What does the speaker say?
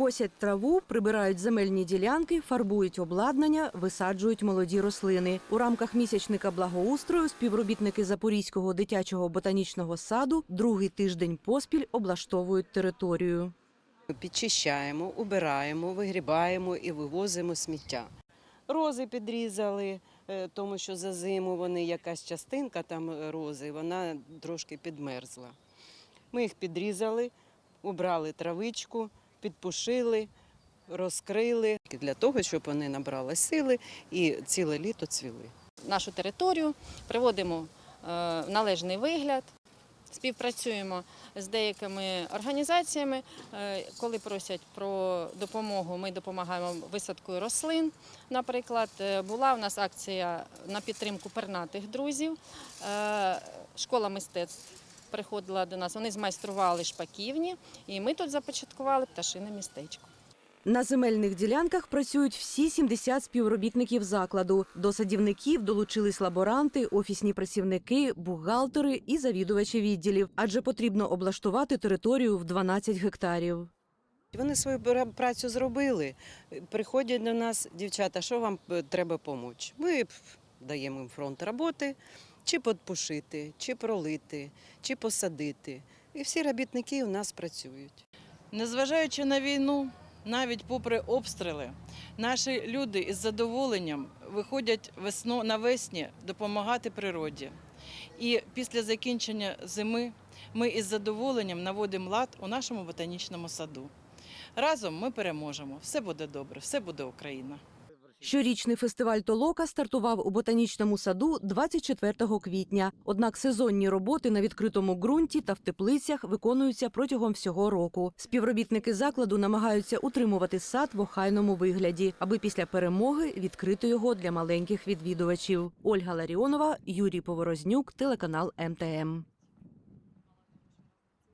Косять траву, прибирають земельні ділянки, фарбують обладнання, висаджують молоді рослини. У рамках місячника благоустрою співробітники Запорізького дитячого ботанічного саду другий тиждень поспіль облаштовують територію. Підчищаємо, убираємо, вигрібаємо і вивозимо сміття. Рози підрізали, е, тому що за зиму вони якась частинка там рози, вона трошки підмерзла. Ми їх підрізали, убрали травичку, підпушили, розкрили для того, щоб вони набрали сили і ціле літо цвіли. нашу територію, приводимо е, в належний вигляд, співпрацюємо з деякими організаціями. Е, Коли просять про допомогу, ми допомагаємо висадкою рослин. Наприклад, е, була у нас акція на підтримку пернатих друзів. Школа мистецтв приходила до нас, вони змайстрували шпаківні, і ми тут започаткували пташине містечко. На земельних ділянках працюють всі 70 співробітників закладу. До садівників долучились лаборанти, офісні працівники, бухгалтери і завідувачі відділів, адже потрібно облаштувати територію в 12 гектарів. Вони свою працю зробили. Приходять до нас, дівчата, що вам е, треба допомогти? Ми даємо їм фронт роботи, чи подпушити, чи пролити, чи посадити. І всі робітники у нас працюють. Незважаючи на війну, навіть попри обстріли, наші люди із задоволенням виходять весно навесні допомагати природі. І після закінчення зими ми із задоволенням наводимо лад у нашому ботанічному саду. Разом ми переможемо. Все буде добре, все буде Україна. Щорічний фестиваль Толока стартував у ботанічному саду 24 квітня. Однак сезонні роботи на відкритому ґрунті та в теплицях виконуються протягом всього року. Співробітники закладу намагаються утримувати сад в охайному вигляді, аби після перемоги відкрити його для маленьких відвідувачів. Ольга Ларіонова, Юрій Поворознюк, телеканал МТМ.